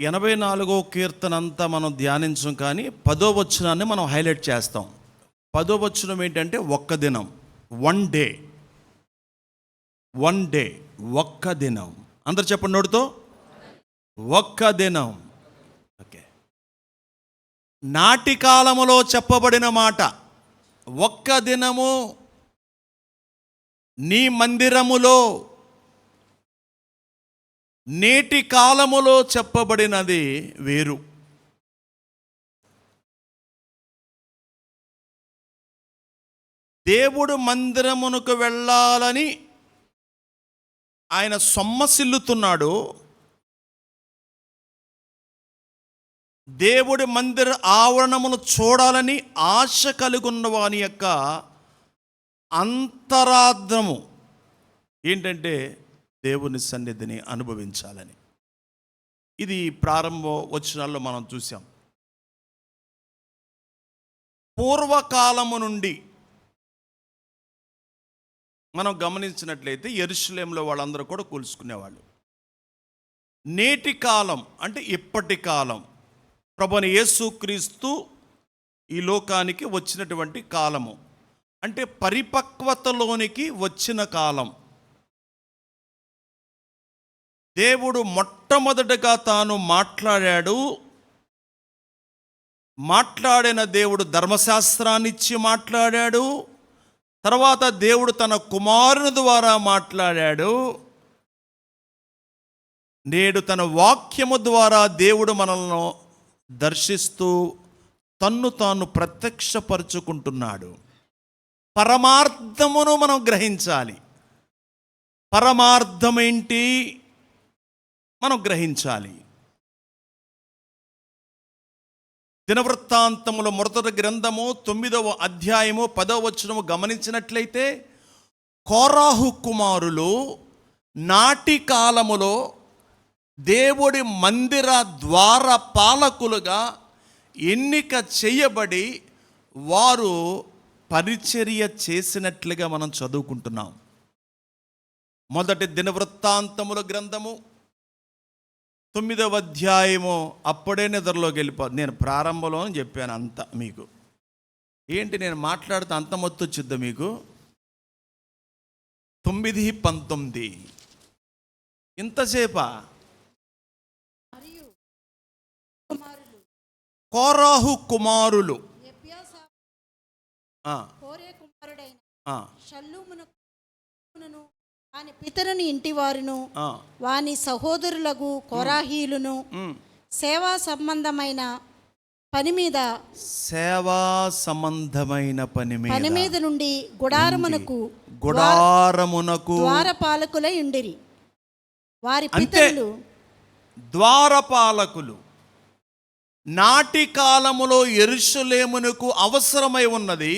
ఎనభై నాలుగో కీర్తన అంతా మనం ధ్యానించం కానీ పదో వచనాన్ని మనం హైలైట్ చేస్తాం. పదో వచనం ఏంటంటే ఒక్క దినం. One day. One day. ఒక్క దినం. అందరు చెప్పండి నోటితో? ఒక్క దినం. ఓకే. నాటి కాలములో చెప్పబడిన మాట. ఒక్క దినము నీ మందిరములో నేటి కాలములో చెప్పబడినది వేరు. దేవుడు మందిరమునకు వెళ్ళాలని ఆయన సొమ్మసిల్లుతున్నాడు. దేవుడి మందిర ఆవరణమును చూడాలని ఆశ కలిగున్న వాని యొక్క అంతరార్థము ఏంటంటే దేవుని సన్నిధిని అనుభవించాలని. ఇది ప్రారంభ వచనాల్లో మనం చూసాం పూర్వకాలము నుండి మనం గమనించినట్లయితే ఎరుషులేంలో వాళ్ళందరూ కూడా కూల్చుకునేవాళ్ళు. నేటి కాలం అంటే ఇప్పటి కాలం ప్రభుని యేసుక్రీస్తు ఈ లోకానికి వచ్చినటువంటి కాలము. అంటే పరిపక్వతలోనికి వచ్చిన కాలం. దేవుడు మొట్టమొదటగా తాను మాట్లాడాడు. మాట్లాడిన దేవుడు ధర్మశాస్త్రాన్ని ఇచ్చి మాట్లాడాడు. తర్వాత దేవుడు తన కుమారుని ద్వారా మాట్లాడాడు. నేడు తన వాక్యము ద్వారా దేవుడు మనల్ని దర్శిస్తూ తన్ను తాను ప్రత్యక్షపరుచుకుంటున్నాడు. పరమార్థమును మనం గ్రహించాలి. పరమార్థం ఏంటి? మనం గ్రహించాలి. దినవృత్తాంతముల మొదటి గ్రంథము తొమ్మిదవ అధ్యాయము పదవ వచనము గమనించినట్లయితే కోరాహు కుమారులు నాటి కాలములో దేవుడి మందిర ద్వార పాలకులుగా ఎన్నిక చేయబడి వారు పరిచర్య చేసినట్లుగా మనం చదువుకుంటున్నాం. మొదటి దినవృత్తాంతముల గ్రంథము తొమ్మిదవ అధ్యాయము అప్పుడే నిద్రలోకి వెళ్ళిపో నేను ప్రారంభంలో చెప్పాను అంత మీకు. ఏంటి నేను మాట్లాడితే అంత మొత్తం వచ్చిద్దా మీకు? తొమ్మిది పంతొమ్మిది. ఇంతసేపా? కోరాహు కుమారులు. వాని పితరుని ఇంటి వారును వాని సహోదరులకు కొరాహీలును. సేవా సంబంధమైన పని మీద సేవా సంబంధమైన పని పని మీద మీద నుండి గుడారమునకు గుడారమునకు ద్వారపాలకులై ఉండిరి వారి. పితరులు ద్వారపాలకులు నాటి కాలములో ఎరుషలేమునకు అవసరమై ఉన్నది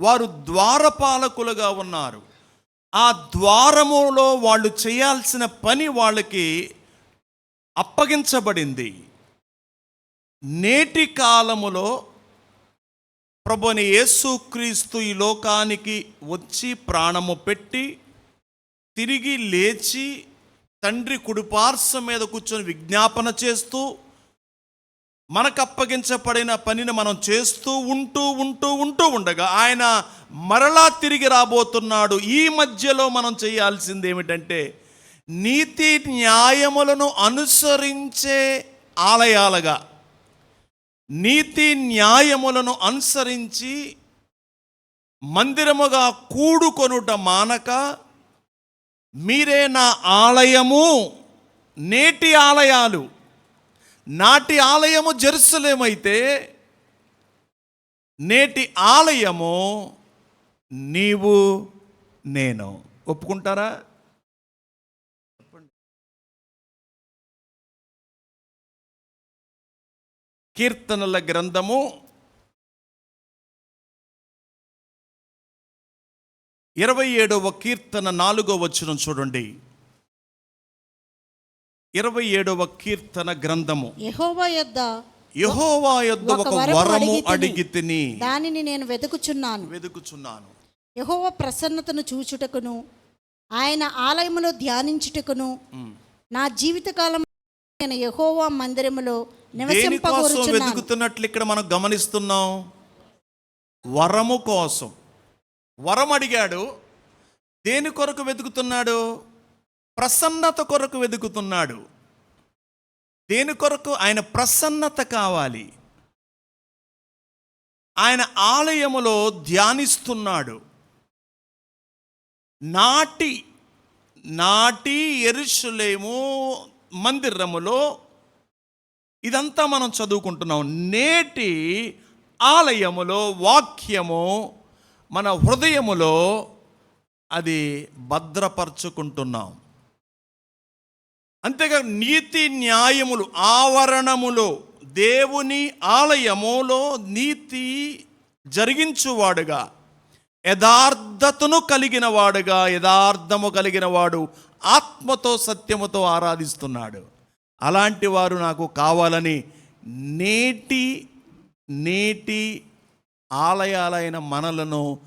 వారు ద్వారపాలకులుగా ఉన్నారు ఆ ద్వారములో వాళ్ళు చేయాల్సిన పని వాళ్ళకి అప్పగించబడింది. నేటి కాలములో ప్రభుని యేసుక్రీస్తు ఈ లోకానికి వచ్చి ప్రాణము పెట్టి తిరిగి లేచి తండ్రి కుడిపార్శ్వం మీద కూర్చొని విజ్ఞాపన చేస్తూ మనకు అప్పగించబడిన పనిని మనం చేస్తూ ఉంటూ ఉంటూ ఉంటూ ఉండగా ఆయన మరలా తిరిగి రాబోతున్నాడు. ఈ మధ్యలో మనం చేయాల్సింది ఏమిటంటే నీతి న్యాయములను అనుసరించే ఆలయాలుగా నీతి న్యాయములను అనుసరించి మందిరముగా కూడుకొనుట మానక మీరే నా ఆలయము నేటి ఆలయాలు. నాటి ఆలయము జెరుసలేమైతే నేటి ఆలయము నీవు నేను. ఒప్పుకుంటారా? కీర్తనల గ్రంథము ఇరవై ఏడవ కీర్తన నాలుగో వచనం చూడండి. ఇరవై ఏడవ కీర్తన గ్రంథము. యెహోవా యొద్ద యహోవా యొద్ద ఒక వరము అడిగి తిని. దానిని నేను వెతుకుచున్నాను. వెతుకుచున్నాను. యెహోవ ప్రసన్నతను చూచుటకును ఆయన ఆలయములో ధ్యానించుటకును నా జీవితకాలం నేను యెహోవా మందిరములో నివసింపగోరుచున్నాను. వెతుకుతున్నట్లు ఇక్కడ మనం గమనిస్తున్నాం? వరము కోసం. వరం అడిగాడు దేని కొరకు వెతుకుతున్నాడు? ప్రసన్నత కొరకు వెతుకుతున్నాడు దేని కొరకు? ఆయన ప్రసన్నత కావాలి. ఆయన ఆలయములో ధ్యానిస్తున్నాడు. నాటి నాటి ఎరుషులేము మందిరములో ఇదంతా మనం చదువుకుంటున్నాం. నేటి ఆలయములో వాక్యము మన హృదయములో అది భద్రపరుచుకుంటున్నాం. అంతేగా నీతి న్యాయములు ఆవరణములో దేవుని ఆలయములో నీతి జరిగించువాడుగా. యథార్థతను కలిగిన వాడుగా యథార్థము కలిగిన వాడు ఆత్మతో సత్యముతో ఆరాధిస్తున్నాడు. అలాంటి వారు నాకు కావాలని నేటి నేటి ఆలయాలైన మనలను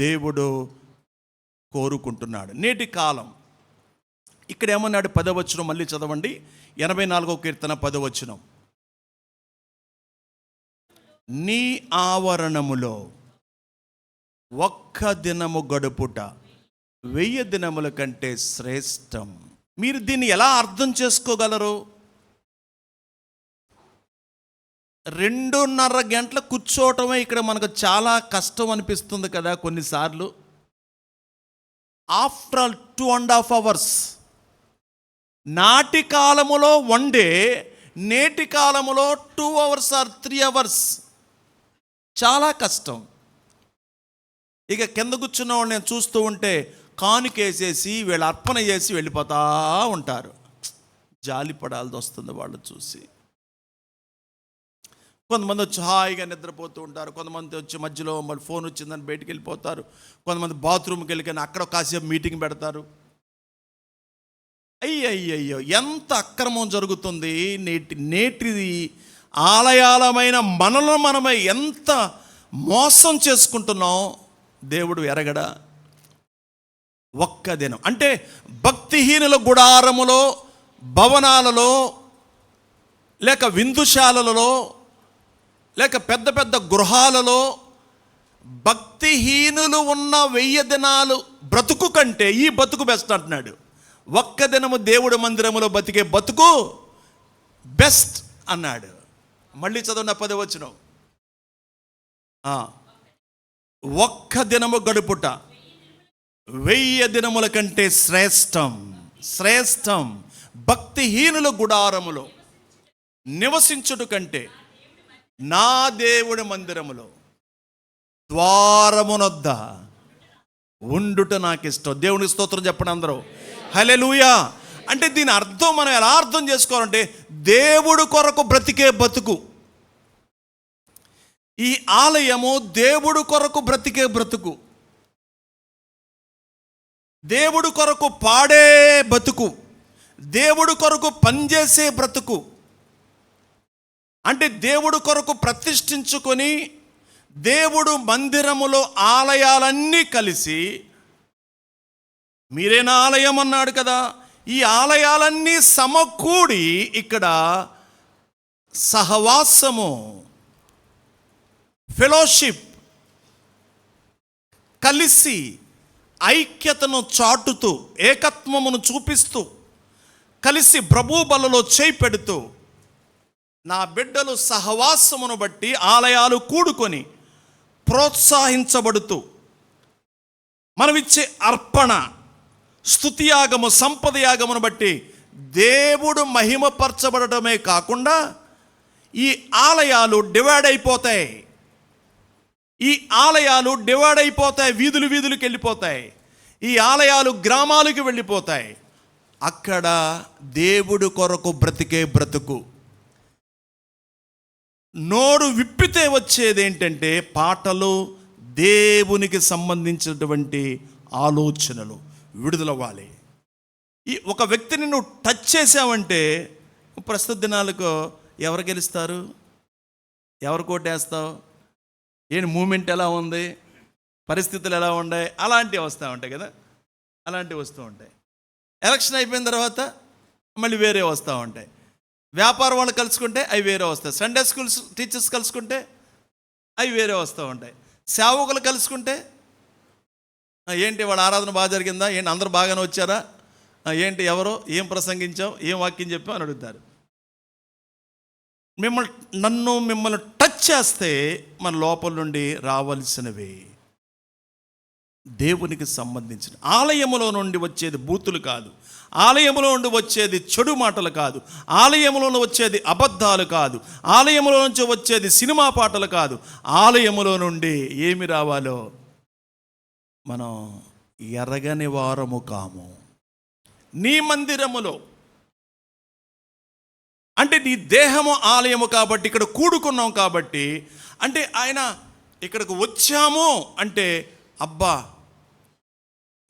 దేవుడు కోరుకుంటున్నాడు. నేటి కాలం. ఇక్కడ ఏమన్నాడు పదవచనం మళ్ళీ చదవండి. ఎనభై నాలుగో కీర్తన పదవచనం. నీ ఆవరణములో ఒక్క దినము గడుపుట వెయ్యి దినముల కంటే శ్రేష్టం. మీరు దీన్ని ఎలా అర్థం చేసుకోగలరు? రెండున్నర గంటల కూర్చోవటమే ఇక్కడ మనకు చాలా కష్టం అనిపిస్తుంది కదా కొన్నిసార్లు. After all two and half hours నాటి కాలములో వన్ డే నేటి కాలములో two hours or three hours చాలా కష్టం. ఇక కింద కూర్చున్నవాడిని నేను చూస్తూ ఉంటే కానుకేసేసి వీళ్ళు అర్పణ చేసి వెళ్ళిపోతా ఉంటారు. జాలి పడాల్సి వస్తుంది వాళ్ళు చూసి. కొంతమంది వచ్చి హాయిగా నిద్రపోతూ ఉంటారు. కొంతమంది వచ్చి మధ్యలో మళ్ళీ ఫోన్ వచ్చిందని బయటికి వెళ్ళిపోతారు. కొంతమంది బాత్రూమ్కి వెళ్ళి కానీ అక్కడ కాసేపు మీటింగ్ పెడతారు. అయ్యయ్యయ్యో ఎంత అక్రమం జరుగుతుంది? నేటి నేటిది ఆలయాలమైన మనలో మనమై ఎంత మోసం చేసుకుంటున్నాం? దేవుడు ఎరగడా ఒక్క దినం. అంటే భక్తిహీనుల గుడారములో భవనాలలో లేక విందుశాలలలో లేక పెద్ద పెద్ద గృహాలలో భక్తిహీనులు ఉన్న వెయ్యి దినాలు బ్రతుకు కంటే ఈ బతుకు బెస్ట్ అంటున్నాడు. ఒక్క దినము దేవుడి మందిరములో బతికే బతుకు బెస్ట్ అన్నాడు. మళ్ళీ చదవండి పది వచ్చిన ఒక్క దినము గడుపుట వెయ్యి దినముల కంటే శ్రేష్టం శ్రేష్టం భక్తిహీనుల గుడారములో నివసించుట కంటే నా దేవుడి మందిరములో ద్వారమునొద్ద ఉండుట నాకు ఇష్టం దేవునికి స్తోత్రం చెప్పండి అందరూ. హలెలూయా అంటే దీని అర్థం మనం ఎలా అర్థం చేసుకోవాలంటే దేవుడు కొరకు బ్రతికే బతుకు ఈ ఆలయము దేవుడు కొరకు బ్రతికే బ్రతుకు. దేవుడు కొరకు పాడే బతుకు దేవుడు కొరకు పనిచేసే బ్రతుకు. అంటే దేవుడు కొరకు ప్రతిష్ఠించుకొని దేవుడు మందిరములో ఆలయాలన్నీ కలిసి మీరేనా ఆలయం అన్నాడు కదా. ఈ ఆలయాలన్నీ సమకూడి ఇక్కడ సహవాసము ఫెలోషిప్ కలిసి ఐక్యతను చాటుతూ ఏకత్వమును చూపిస్తూ కలిసి ప్రభు బలలో చేయి పెడుతూ నా బిడ్డలు సహవాసమును బట్టి ఆలయాలు కూడుకొని ప్రోత్సహించబడుతూ మనమిచ్చే అర్పణ స్థుతియాగము సంపదయాగమును బట్టి దేవుడు మహిమపరచబడటమే కాకుండా ఈ ఆలయాలు డివైడ్ అయిపోతాయి. ఈ ఆలయాలు డివైడ్ అయిపోతాయి వీధులు వీధులకు వెళ్ళిపోతాయి. ఈ ఆలయాలు గ్రామాలకు వెళ్ళిపోతాయి. అక్కడ దేవుడు కొరకు బ్రతికే బ్రతుకు. నోరు విప్పితే వచ్చేది ఏంటంటే పాటలు దేవునికి సంబంధించినటువంటి ఆలోచనలు. విడుదలవ్వాలి. ఈ ఒక వ్యక్తిని నువ్వు టచ్ చేసావంటే ప్రస్తుత దినాలకు ఎవరు గెలుస్తారు? ఎవరు కోటేస్తావు? ఏంటి మూమెంట్ ఎలా ఉంది? పరిస్థితులు ఎలా ఉన్నాయి? అలాంటివి వస్తూ ఉంటాయి కదా. అలాంటివి వస్తూ ఉంటాయి. ఎలక్షన్ అయిపోయిన తర్వాత మళ్ళీ వేరే వస్తూ ఉంటాయి. వ్యాపార వాళ్ళు కలుసుకుంటే అవి వేరే వస్తాయి. సండే స్కూల్స్ టీచర్స్ కలుసుకుంటే అవి వేరే వస్తూ ఉంటాయి. సేవకులు కలుసుకుంటే ఏంటి వాళ్ళ ఆరాధన బాగా జరిగిందా? ఏంటి అందరూ బాగానే వచ్చారా? ఏంటి ఎవరు? ఏం ప్రసంగించావు? ఏం వాక్యం చెప్పావు? అని అడుగుతారు. మిమ్మల్ని నన్ను మిమ్మల్ని టచ్ చేస్తే మన లోపల నుండి రావాల్సినవి దేవునికి సంబంధించిన. ఆలయములో నుండి వచ్చేది బూతులు కాదు. ఆలయములో నుండి వచ్చేది చెడు మాటలు కాదు. ఆలయములో వచ్చేది అబద్ధాలు కాదు. ఆలయములో నుంచి వచ్చేది సినిమా పాటలు కాదు. ఆలయములో నుండి ఏమి రావాలో మనం ఎరగని వారము కాము. నీ మందిరములో. అంటే నీ దేహము ఆలయము కాబట్టి ఇక్కడ కూడుకున్నాం కాబట్టి అంటే ఆయన ఇక్కడికి వచ్చాము అంటే అబ్బా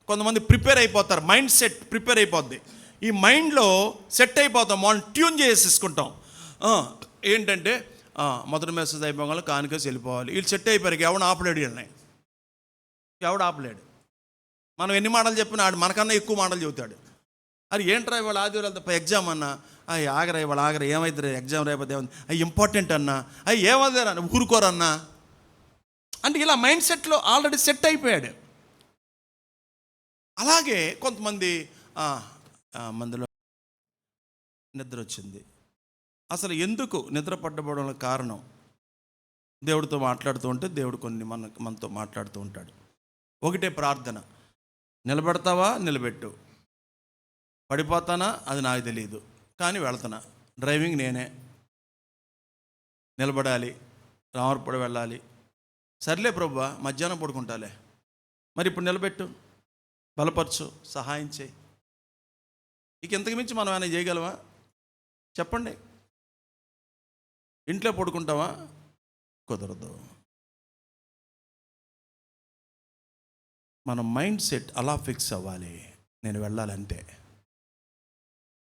కొంతమంది ప్రిపేర్ అయిపోతారు మైండ్ సెట్ ప్రిపేర్ అయిపోద్ది. ఈ మైండ్లో సెట్ అయిపోతాం మనం ట్యూన్ చేసేసుకుంటాం. ఏంటంటే మొదటి మెసేజ్ అయిపోగానే కానుకేసి వెళ్ళిపోవాలి. వీళ్ళు సెట్ అయిపోయారు ఇక ఎవడు ఆపలేడు ఎవడు ఆపలేడు. మనం ఎన్ని మాటలు చెప్పినా ఆడు మనకన్నా ఎక్కువ మాటలు చెబుతాడు. అది ఏంట్రా ఇవాళ ఆదివారం వెళ్తే ఎగ్జామ్ అన్నా? అయ్యి ఆగరా ఇవాళ ఆగరా ఏమైతే ఎగ్జామ్ రేపటి ఏమైంది అయ్యి ఇంపార్టెంట్ అన్నా? అయ్యి ఏమవుతారా ఊరుకోరన్నా అంటే ఇలా మైండ్ సెట్లో ఆల్రెడీ సెట్ అయిపోయాడు. అలాగే కొంతమంది ఆ, మందిలో నిద్ర వచ్చింది. అసలు ఎందుకు నిద్ర పట్టబడడం కారణం? దేవుడితో మాట్లాడుతూ ఉంటే దేవుడు కొన్ని మన మనతో మాట్లాడుతూ ఉంటాడు. ఒకటే ప్రార్థన. నిలబెడతావా? నిలబెట్టు. పడిపోతానా? అది నాకు తెలియదు కానీ వెళ్తున్నా. డ్రైవింగ్ నేనే. నిలబడాలి. రామర్పడి వెళ్ళాలి. సర్లే ప్రభు మధ్యాహ్నం పడుకుంటాలే. మరి ఇప్పుడు నిలబెట్టు. బలపరచు. సహాయం చేయి. ఇక ఇంతకు మించి మనం ఏమైనా చేయగలమా? చెప్పండి. ఇంట్లో పడుకుంటావా? కుదరదు. మన మైండ్ సెట్ అలా ఫిక్స్ అవ్వాలి. నేను వెళ్ళాలంతే.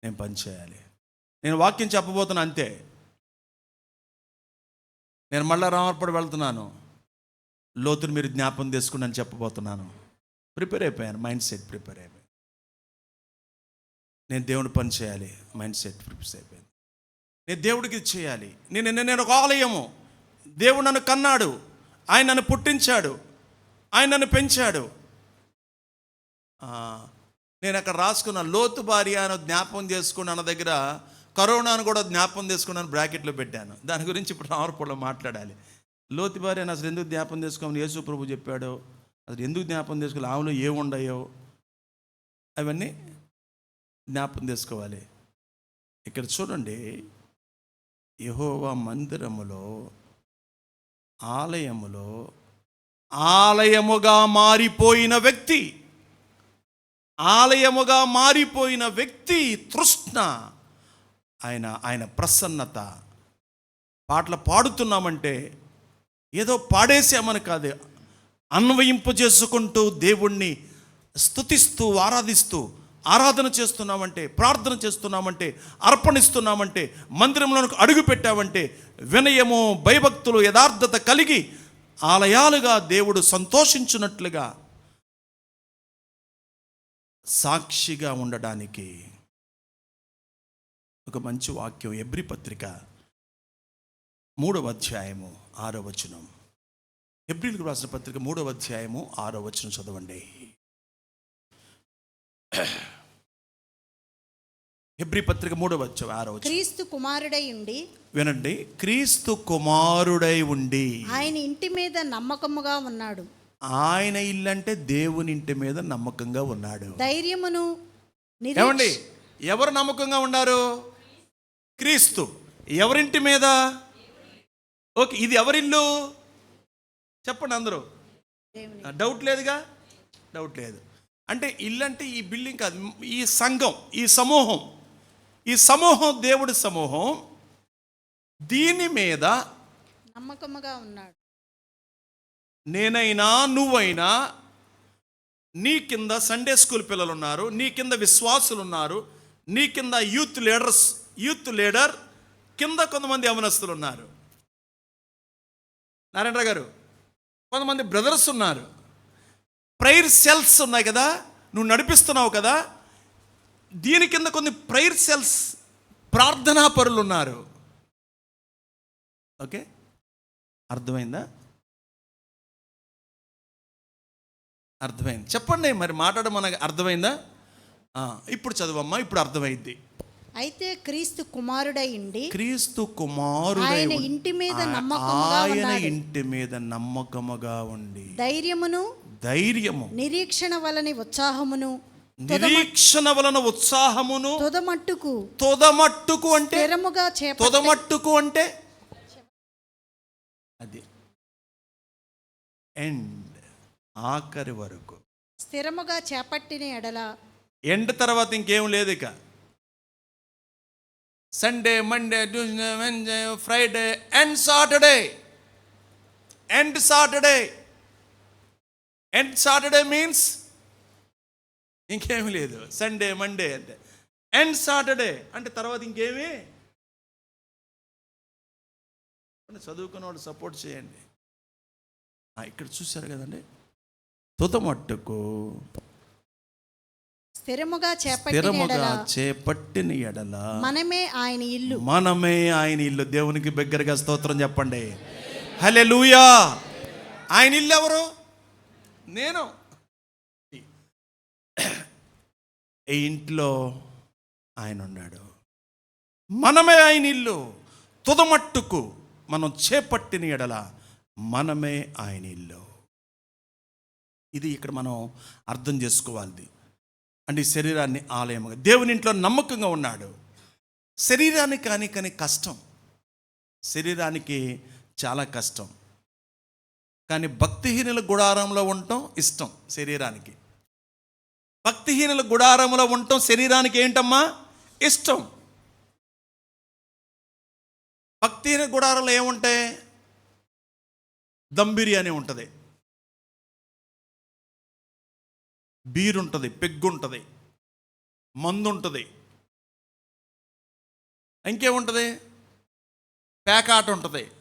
నేను పని చేయాలి. నేను వాక్యం చెప్పబోతున్నా అంతే. నేను మళ్ళా రామర్పడి వెళ్తున్నాను. లోతుని మీరు జ్ఞాపం తీసుకున్నాను చెప్పబోతున్నాను. ప్రిపేర్ అయిపోయాను. మైండ్ సెట్ ప్రిపేర్ అయిపోయాను నేను దేవుని పని చేయాలి. మైండ్ సెట్ ప్రిపేర్ అయిపోయింది. నేను దేవుడికి ఇది చేయాలి. నేను నేను- ఒక ఆలయము. దేవుడు నన్ను కన్నాడు. ఆయన నన్ను పుట్టించాడు. ఆయన నన్ను పెంచాడు. నేను అక్కడ రాసుకున్న లోతు భార్య అని జ్ఞాపం చేసుకున్నాను దగ్గర కరోనాను కూడా జ్ఞాపం చేసుకున్నాను బ్రాకెట్లో పెట్టాను. దాని గురించి ఇప్పుడు రామర్పూర్లో మాట్లాడాలి. లోతు భార్య అని అసలు ఎందుకు జ్ఞాపం చేసుకోమని యేసు ప్రభు చెప్పాడో. అసలు ఎందుకు జ్ఞాపం చేసుకోవాలి ఆమెలో ఏముండయో అవన్నీ జ్ఞాపం చేసుకోవాలి. ఇక్కడ చూడండి. యహోవా మందిరములో ఆలయములో ఆలయముగా మారిపోయిన వ్యక్తి. ఆలయముగా మారిపోయిన వ్యక్తి తృష్ణ. ఆయన ఆయన ప్రసన్నత. పాటలు పాడుతున్నామంటే ఏదో పాడేసామని కాదు. అన్వయింపు చేసుకుంటూ దేవుణ్ణి స్తుతిస్తూ ఆరాధిస్తూ ఆరాధన చేస్తున్నామంటే ప్రార్థన చేస్తున్నామంటే అర్పణిస్తున్నామంటే మందిరంలోనికి అడుగు పెట్టామంటే వినయము భయభక్తులు యథార్థత కలిగి ఆలయాలుగా దేవుడు సంతోషించినట్లుగా సాక్షిగా ఉండడానికి ఒక మంచి వాక్యం ఎబ్రి పత్రిక మూడవ అధ్యాయము ఆరో వచనం. ఎబ్రిల్కి రాసిన పత్రిక మూడవ అధ్యాయము ఆరో వచనం చదవండి. ఎబ్రి పత్రిక మూడవ అధ్యాయం ఆరో వచనం. క్రీస్తు కుమారుడై ఉండి వినండి. క్రీస్తు కుమారుడై ఉండి ఆయన ఇంటి మీద నమ్మకముగా ఉన్నాడు. ఆయన ఇల్లంటే దేవుని ఇంటి మీద నమ్మకంగా ఉన్నాడు. ధైర్యమును ఏమండి? ఎవరు నమ్మకంగా ఉన్నారు? క్రీస్తు. ఎవరింటి మీద? ఓకే ఇది ఎవరిల్లు? చెప్పండి అందరూ. దేవుని. డౌట్ లేదుగా? డౌట్ లేదు. అంటే ఇల్లు అంటే ఈ బిల్డింగ్ కాదు ఈ సంఘం ఈ సమూహం. ఈ సమూహం దేవుడి సమూహం. దీని మీద నమ్మకముగా ఉన్నాడు. నేనైనా నువ్వైనా నీ కింద సండే స్కూల్ పిల్లలు ఉన్నారు నీ కింద విశ్వాసులు ఉన్నారు నీ కింద యూత్ లీడర్స్ యూత్ లీడర్ కింద కొంతమంది యవనస్తులు ఉన్నారు నారాయణ గారు కొంతమంది బ్రదర్స్ ఉన్నారు. ప్రైర్ సెల్స్ ఉన్నాయి కదా నువ్వు నడిపిస్తున్నావు కదా దీని కింద కొన్ని ప్రైర్ సెల్స్ ప్రార్థనా పరులు ఉన్నారు. ఓకే అర్థమైందా? అర్థమైంది. చెప్పండి మరి మాట్లాడడం మనకు అర్థమైందా? ఆ, ఇప్పుడు చదువమ్మా ఇప్పుడు అర్థమైంది అయితే క్రీస్తు కుమారుడై ఉండి క్రీస్తు కుమారుడై ఆయన ఇంటి మీద నమ్మకముగా ఆయన. ఇంటి మీద నమ్మకముగా ఉండి. ధైర్యమును ధైర్యము. నిరీక్షణ వలని ఉత్సాహమును నిరీక్షణ వలన ఉత్సాహమును తుదమట్టుకు తొదమట్టుకు అంటే? స్థిరముగా చేపట్టి. తొదమట్టుకు అంటే? అది. ఎండ్ ఆఖరి వరకు. స్థిరముగా చేపట్టిన ఎడల ఎండ్ తర్వాత ఇంకేం లేదు ఇక. Sunday Monday Tuesday Wednesday Friday and Saturday end Saturday end Saturday means ఇంకేమీ లేదు. సండే మండే అంటే. ఎండ్ సాటర్డే అంటే తర్వాత ఇంకేమి? చదువుకున్న వాళ్ళు సపోర్ట్ చేయండి ఇక్కడ చూశారు కదండి? తుతమట్టుకు స్థిరముగా చేపట్టిన ఎడల మనమే ఆయన ఇల్లు. మనమే ఆయన ఇల్లు. దేవునికి బిగ్గరగా స్తోత్రం చెప్పండి. హలే లూయా ఆయన ఇల్లు ఎవరు? నేను. ఈ ఇంట్లో ఆయన ఉన్నాడు. మనమే ఆయన ఇల్లు. తుదమట్టుకు మనం చేపట్టిన ఎడల మనమే ఆయన ఇల్లు. ఇది ఇక్కడ మనం అర్థం చేసుకోవాలి అంటే శరీరాన్ని ఆలయముగా దేవుని ఇంట్లో నమ్మకంగా ఉన్నాడు. శరీరానికి కానీ కానీ కష్టం. శరీరానికి చాలా కష్టం. కానీ భక్తిహీనుల గుడారంలో ఉండటం ఇష్టం శరీరానికి. భక్తిహీనుల గుడారంలో ఉండటం శరీరానికి ఏంటమ్మా? ఇష్టం. భక్తిహీన గుడారంలో ఏముంటాయి? దమ్ బిర్యానీ ఉంటుంది. బీరుంటుంది ఉంటుంది ఉంటుంది మందు ఉంటుంది ఇంకేముంటుంది? పేకాట ఉంటుంది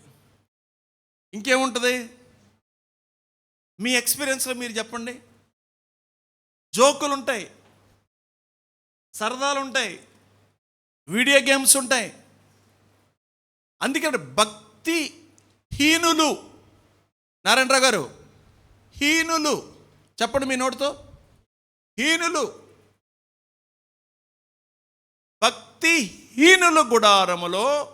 ఇంకేముంటుంది? మీ ఎక్స్పీరియన్స్లో మీరు చెప్పండి. జోకులు ఉంటాయి సరదాలు ఉంటాయి వీడియో గేమ్స్ ఉంటాయి అందుకని భక్తి హీనులు. నారాయణరావు గారు హీనులు. చెప్పండి మీ నోటితో. హీనులు. భక్తి హీనుల గుడారములో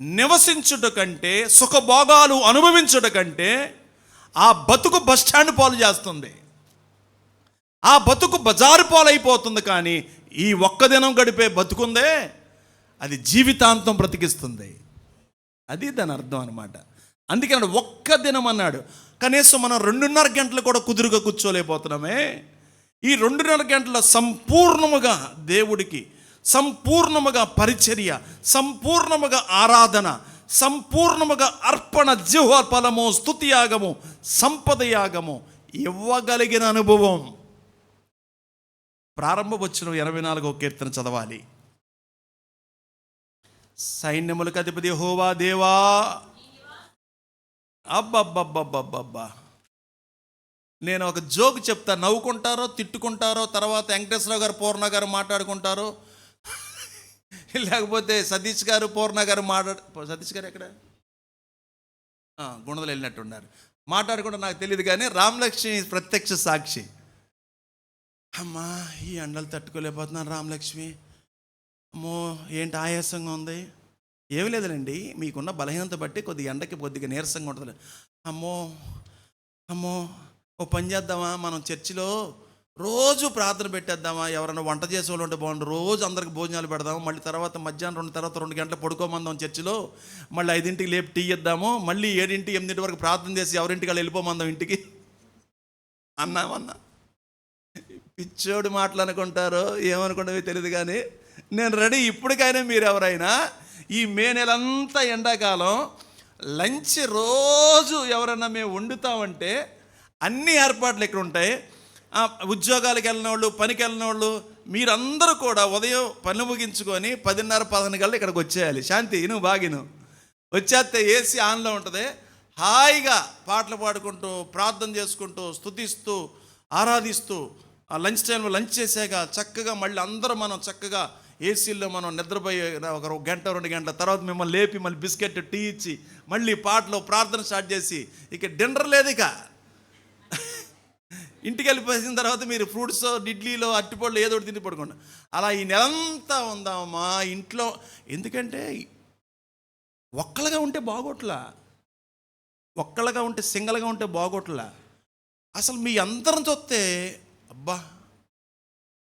నివసించుట కంటే సుఖభోగాలు అనుభవించుట కంటే ఆ బతుకు బస్ స్టాండ్ పాలు చేస్తుంది. ఆ బతుకు బజారు పాలైపోతుంది కానీ ఈ ఒక్క దినం గడిపే బతుకుందే అది జీవితాంతం బ్రతికిస్తుంది. అది దాని అర్థం అనమాట అందుకే అన్నాడు, ఒక్క దినం అన్నాడు. కనీసం మనం రెండున్నర గంటలు కూడా కుదురుగా కూర్చోలేకపోతున్నామే. ఈ రెండున్నర గంటల సంపూర్ణముగా దేవుడికి సంపూర్ణముగా పరిచర్య సంపూర్ణముగా ఆరాధన సంపూర్ణముగా అర్పణ జిహ్వ ఫలము స్తుతి యాగము సంపద యాగము ఇవ్వగలిగిన అనుభవం. ప్రారంభ వచ్చిన ఎనభై నాలుగో కీర్తన చదవాలి. సైన్యములకు అధిపతి హోవా దేవా అబ్బబ్బబ్బబ్బబ్బబ్బా. నేను ఒక జోక్ చెప్తా. నవ్వుకుంటారో తిట్టుకుంటారో తర్వాత వెంకటేశ్వరరావు గారు పూర్ణ గారు మాట్లాడుకుంటారో. లేకపోతే సతీష్ గారు పూర్ణ గారు మాట్లాడు సతీష్ గారు ఎక్కడ? గుణదలు వెళ్ళినట్టున్నారు మాట్లాడుకుంటే నాకు తెలియదు కానీ రామలక్ష్మి ప్రత్యక్ష సాక్షి. అమ్మా ఈ ఎండలు తట్టుకోలేకపోతున్నాను రామలక్ష్మి. అమ్మో ఏంటి ఆయాసంగా ఉంది? ఏమి లేదులేండి మీకున్న బలహీనత బట్టి కొద్ది ఎండకి కొద్దిగా నీరసంగా ఉంటుంది అమ్మో అమ్మో ఓ పని చేద్దామా? మనం చర్చిలో రోజు ప్రార్థన పెట్టేద్దామా? ఎవరైనా వంట చేసే వాళ్ళు ఉంటే బాగుండు. రోజు అందరికి భోజనాలు పెడదాము. మళ్ళీ తర్వాత మధ్యాహ్నం రెండు తర్వాత రెండు గంటలు పడుకోమందాం చర్చిలో. మళ్ళీ ఐదింటికి లేపు టీ ఇద్దాము. మళ్ళీ ఏడింటి ఎనిమిదింటి వరకు ప్రార్థన చేసి ఎవరింటికి వాళ్ళు వెళ్ళిపోమందాం ఇంటికి. అన్నామన్నా. పిచ్చోడు మాటలు అనుకుంటారో ఏమనుకుంటావో తెలియదు కానీ నేను రెడీ ఇప్పటికైనా మీరు ఎవరైనా ఈ మే నెలంతా ఎండాకాలం లంచ్ రోజు ఎవరైనా మేము వండుతామంటే అన్ని ఏర్పాట్లు ఇక్కడ ఉంటాయి. ఉద్యోగాలకు వెళ్ళిన వాళ్ళు పనికి వెళ్ళిన వాళ్ళు మీరందరూ కూడా ఉదయం పని ముగించుకొని పదిన్నర పదని కల్లా ఇక్కడికి వచ్చేయాలి. శాంతి నువ్వు బాగిను. వచ్చేస్తే ఏసీ ఆన్లో ఉంటుంది. హాయిగా పాటలు పాడుకుంటూ ప్రార్థన చేసుకుంటూ స్తుతిస్తూ ఆరాధిస్తూ ఆ లంచ్ టైంలో లంచ్ చేసాక చక్కగా మళ్ళీ అందరూ మనం చక్కగా ఏసీల్లో మనం నిద్రపోయే ఒక గంట రెండు గంటల తర్వాత మిమ్మల్ని లేపి మళ్ళీ బిస్కెట్ టీ ఇచ్చి మళ్ళీ పాటలో ప్రార్థన స్టార్ట్ చేసి ఇక డిన్నర్ లేదు ఇక. ఇంటికి వెళ్ళిపోయిన తర్వాత మీరు ఫ్రూట్స్ ఇడ్లీలో అట్టిపళ్ళు ఏదో ఒకటి తిని పడుకోండి. అలా ఈ నెలంతా ఉందామా ఇంట్లో ఎందుకంటే ఒక్కలుగా ఉంటే బాగోట్లా. ఒక్కలుగా ఉంటే సింగల్గా ఉంటే బాగోట్లా. అసలు మీ అందరం చూస్తే అబ్బా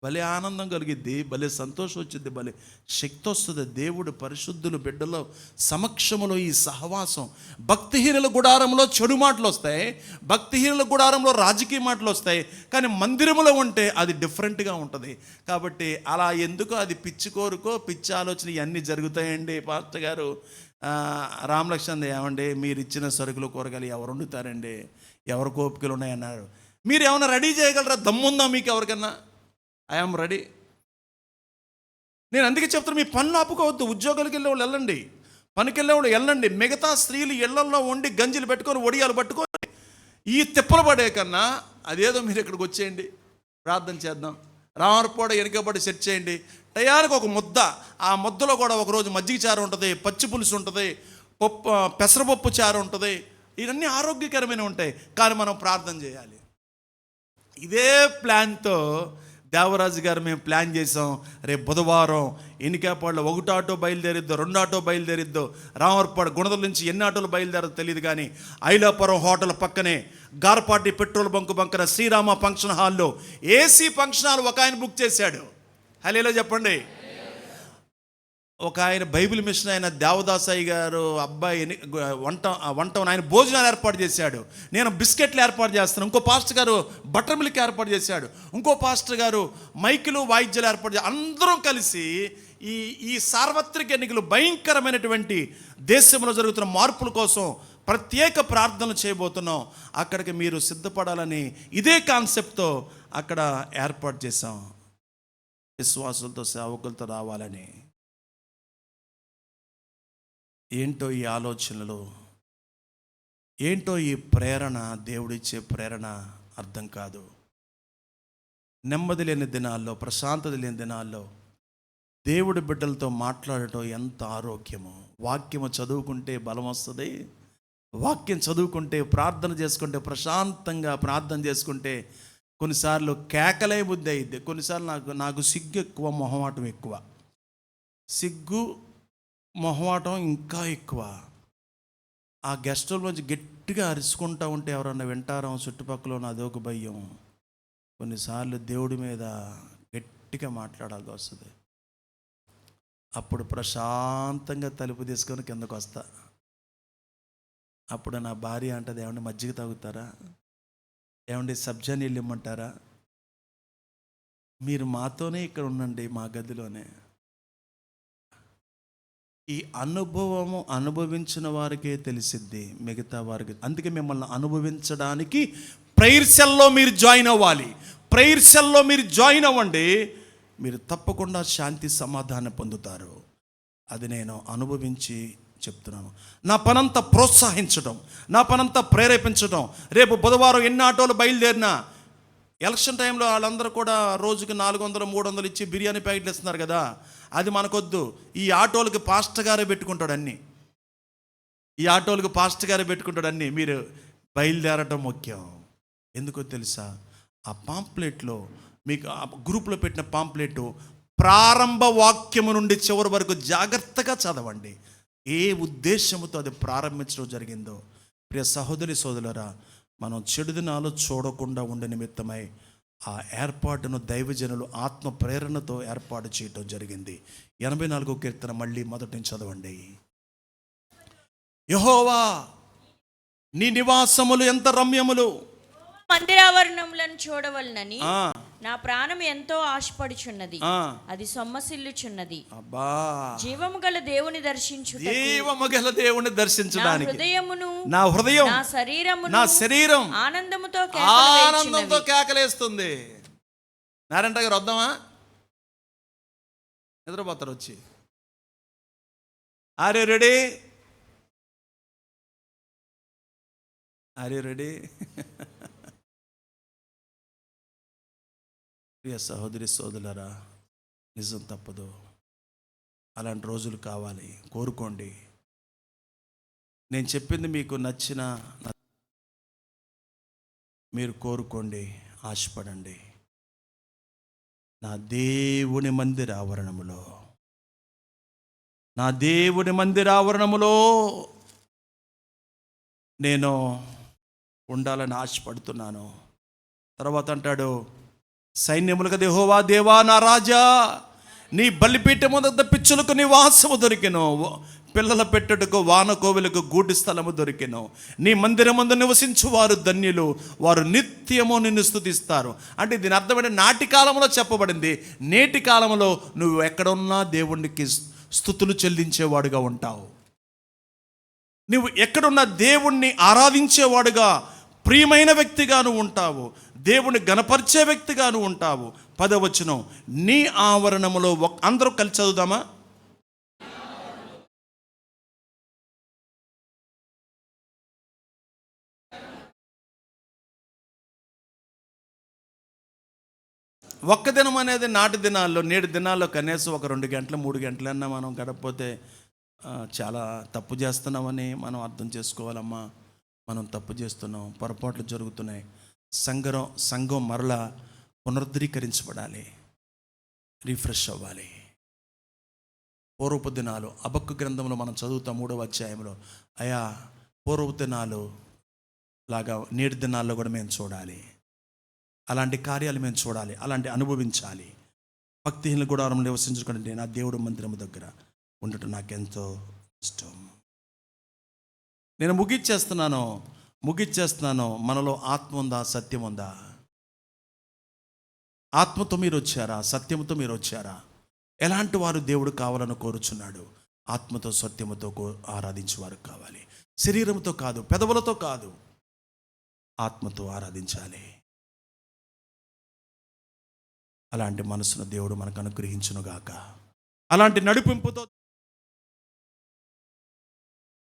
భలే ఆనందం కలిగిద్ది భలే సంతోషం వచ్చింది భలే శక్తి వస్తుంది. దేవుడు పరిశుద్ధులు బిడ్డలో సమక్షములో ఈ సహవాసం. భక్తిహీనుల గుడారంలో చెడు మాటలు వస్తాయి భక్తిహీనుల గుడారంలో రాజకీయ మాటలు వస్తాయి కానీ మందిరములో ఉంటే అది డిఫరెంట్గా ఉంటుంది. కాబట్టి అలా ఎందుకో అది పిచ్చి కోరుకో పిచ్చి ఆలోచన ఇవన్నీ జరుగుతాయండి పాస్టర్ గారు. రామలక్ష్మణ్ ఏమండి మీరు ఇచ్చిన సరుకులు కూరగాయలు ఎవరు వండుతారండి? ఎవరు కోపికలు ఉన్నాయన్నారు? మీరు ఏమైనా రెడీ చేయగలరా? దమ్ముందా మీకు ఎవరికన్నా? ఐఆమ్ రెడీ నేను అందుకే చెప్తాను మీ పనులు ఆపుకోవద్దు. ఉద్యోగాలకు వెళ్ళే వాళ్ళు వెళ్ళండి. పనికి వెళ్ళే వాళ్ళు వెళ్ళండి. మిగతా స్త్రీలు ఇళ్ళలో వండి గంజిలు పెట్టుకొని ఒడియాలు పట్టుకొని ఈ తిప్పలు పడే కన్నా అదేదో మీరు ఇక్కడికి వచ్చేయండి. ప్రార్థన చేద్దాం. రామరపోడ వెనుకబడి సెట్ చేయండి. టయానికి ఒక ముద్ద. ఆ ముద్దలో కూడా ఒకరోజు మజ్జిగ చారు ఉంటుంది పచ్చి పులుసు ఉంటుంది పప్పు పెసరపప్పు చారు ఉంటుంది. ఇవన్నీ ఆరోగ్యకరమైన ఉంటాయి. కానీ మనం ప్రార్థన చేయాలి. ఇదే ప్లాన్తో దేవరాజు గారు మేము ప్లాన్ చేసాం రేపు బుధవారం ఎన్నికాపాడులో ఒకటి ఆటో బయలుదేరిద్దో రెండు ఆటో బయలుదేరిద్దో రామర్పాడు గుణదల నుంచి ఎన్ని ఆటోలు బయలుదేరదో తెలియదు కానీ ఐలాపురం హోటల్ పక్కనే గార్పాటి పెట్రోల్ బంకు బంకన శ్రీరామ ఫంక్షన్ హాల్లో ఏసీ ఫంక్షన్ హాల్ ఒక ఆయన బుక్ చేశాడు. హలేలో చెప్పండి. ఒక ఆయన బైబిల్ మిషన్ ఆయన దేవదాసాయి గారు అబ్బాయిని వంట వంట ఆయన భోజనాలు ఏర్పాటు చేశాడు. నేను బిస్కెట్లు ఏర్పాటు చేస్తాను. ఇంకో పాస్టర్ గారు బటర్ మిల్క్ ఏర్పాటు చేశాడు. ఇంకో పాస్టర్ గారు మైకులు వాయిద్యాలు ఏర్పాటు అందరం కలిసి ఈ ఈ సార్వత్రిక ఎన్నికలు భయంకరమైనటువంటి దేశంలో జరుగుతున్న మార్పుల కోసం ప్రత్యేక ప్రార్థనలు చేయబోతున్నాం. అక్కడికి మీరు సిద్ధపడాలని ఇదే కాన్సెప్ట్తో అక్కడ ఏర్పాటు చేశాం. విశ్వాసులతో సేవకులతో రావాలని. ఏంటో ఈ ఆలోచనలు? ఏంటో ఈ ప్రేరణ దేవుడిచ్చే ప్రేరణ అర్థం కాదు. నెమ్మది లేని దినాల్లో ప్రశాంతత లేని దినాల్లో దేవుడి బిడ్డలతో మాట్లాడటం ఎంత ఆరోగ్యము. వాక్యము చదువుకుంటే బలం వస్తుంది వాక్యం చదువుకుంటే ప్రార్థన చేసుకుంటే ప్రశాంతంగా ప్రార్థన చేసుకుంటే కొన్నిసార్లు కేకలే బుద్ధి అయింది కొన్నిసార్లు నాకు నాకు సిగ్గు ఎక్కువ మొహమాటం ఎక్కువ. సిగ్గు మొహమాటం ఇంకా ఎక్కువ. ఆ గెస్ట్ నుంచి గట్టిగా అరుచుకుంటా ఉంటే ఎవరన్నా వింటారో చుట్టుపక్కల ఉన్న అదొక భయం. కొన్నిసార్లు దేవుడి మీద గట్టిగా మాట్లాడాల్సి వస్తుంది. అప్పుడు ప్రశాంతంగా తలుపు తీసుకొని కిందకు వస్తా. అప్పుడు నా భార్య అంటది ఏమండి మజ్జిగ తాగుతారా? ఏమండి సబ్జా నీళ్ళు ఇమ్మంటారా? మీరు మాతోనే ఇక్కడ ఉండండి మా గదిలోనే. ఈ అనుభవము అనుభవించిన వారికే తెలిసిద్ది మిగతా వారికి. అందుకే మిమ్మల్ని అనుభవించడానికి ప్రైర్ సెల్లో మీరు జాయిన్ అవ్వాలి. ప్రైర్ సెల్లో మీరు జాయిన్ అవ్వండి. మీరు తప్పకుండా శాంతి సమాధానం పొందుతారు. అది నేను అనుభవించి చెప్తున్నాను. నా పనంతా ప్రోత్సహించడం నా పనంతా ప్రేరేపించడం రేపు బుధవారం ఎన్ని ఆటోలు బయలుదేరినా ఎలక్షన్ టైంలో వాళ్ళందరూ కూడా రోజుకి నాలుగు వందలు మూడు వందలు ఇచ్చి బిర్యానీ ప్యాకెట్లు ఇస్తున్నారు కదా. అది మనకొద్దు. ఈ ఆటోలకి పాస్టర్ గారే పెట్టుకుంటాడు అన్నీ. ఈ ఆటోలకు పాస్టర్ గారే పెట్టుకుంటాడు అన్నీ. మీరు బయలుదేరటం ముఖ్యం. ఎందుకో తెలుసా? ఆ పాంప్లెట్లో మీకు ఆ గ్రూప్లో పెట్టిన పాంప్లెట్ ప్రారంభ వాక్యము నుండి చివరి వరకు జాగ్రత్తగా చదవండి. ఏ ఉద్దేశంతో అది ప్రారంభించడం జరిగిందో. ప్రియ సహోదరి సోదరులరా మనం చెడుదినాలు చూడకుండా ఉండే నిమిత్తమై ఆ ఏర్పాటును దైవజనులు ఆత్మ ప్రేరణతో ఏర్పాటు చేయటం జరిగింది. ఎనభై నాలుగో కీర్తన మళ్ళీ మొదటి నుంచి చదవండి. యహోవా నీ నివాసములు ఎంత రమ్యములు? మందిరావరణములను చూడవలనని నా ప్రాణం ఎంతో ఆశపడుచున్నది. అది సొమ్మసిల్లుచున్నది. అబ్బా. జీవము గల దేవుని దర్శించుట జీవము గల దేవుని దర్శించడానికి. హృదయమును నా హృదయం నా శరీరమును నా శరీరం ఆనందముతో ఆనందంతో. కేకలేస్తుంది. నారాయణ గారు వద్దామా? నిద్రపోతారు వచ్చి. Are you ready are you ready ప్రియ సహోదరి సోదరులరా నిజం తప్పదు. అలాంటి రోజులు కావాలి. కోరుకోండి. నేను చెప్పింది మీకు నచ్చిన మీరు కోరుకోండి. ఆశపడండి. నా దేవుని మందిర ఆవరణములో నా దేవుని మందిర ఆవరణములో నేను ఉండాలని ఆశపడుతున్నాను. తర్వాత అంటాడు సైన్యములకు దేహోవా దేవా నా రాజా. నీ బలిపీఠము వద్ద పిచ్చులకు నీ వాసము దొరికిను. పిల్లల పెట్టుటకు వాన కోవిలకు గూటి స్థలము దొరికెను. నీ మందిరమందు నివసించు వారు ధన్యులు. వారు నిత్యము నిన్ను స్థుతిస్తారు అంటే దీని అర్థమైన నాటి కాలంలో చెప్పబడింది. నేటి కాలంలో నువ్వు ఎక్కడున్నా దేవునికి స్థుతులు చెల్లించేవాడుగా ఉంటావు. నువ్వు ఎక్కడున్నా దేవుణ్ణి ఆరాధించేవాడుగా ప్రియమైన వ్యక్తిగాను ఉంటావు. దేవుని గణపరిచే వ్యక్తిగాను ఉంటావు. పదవచనం నీ ఆవరణములో ఒక అందరూ కలిసి చదువుదామా? ఒక్క దినం అనేది నాటి దినాల్లో నేటి దినాల్లో కనీసం ఒక రెండు గంటలు మూడు గంటలన్నా మనం గడపపోతే చాలా తప్పు చేస్తున్నామని మనం అర్థం చేసుకోవాలమ్మా. మనం తప్పు చేస్తున్నాం పొరపాట్లు జరుగుతున్నాయి సంఘం సంఘం మరలా పునరుద్ధరీకరించబడాలి. రీఫ్రెష్ అవ్వాలి. పూర్వపు దినాలు అబక్కు గ్రంథంలో మనం చదువుతాం మూడవ అధ్యాయంలో. అయా పూర్వపు దినాలు లాగా నేటి దినాల్లో కూడా మేము చూడాలి. అలాంటి కార్యాలు మేము చూడాలి అలాంటి అనుభవించాలి. భక్తిహీన గుడారం నివసించుకుంటే నా దేవుడు మందిరము దగ్గర ఉండటం నాకెంతో ఇష్టం. నేను ముగిచ్చేస్తున్నాను ముగిచ్చేస్తున్నాను మనలో ఆత్మ ఉందా సత్యం ఉందా? ఆత్మతో మీరు వచ్చారా సత్యముతో మీరు వచ్చారా? ఎలాంటి వారు దేవుడు కావాలని కోరుచున్నాడు? ఆత్మతో సత్యముతో కో- ఆరాధించేవారు కావాలి. శరీరంతో కాదు పెదవులతో కాదు. ఆత్మతో ఆరాధించాలి. అలాంటి మనసును దేవుడు మనకు అనుగ్రహించునుగాక. అలాంటి నడిపింపుతో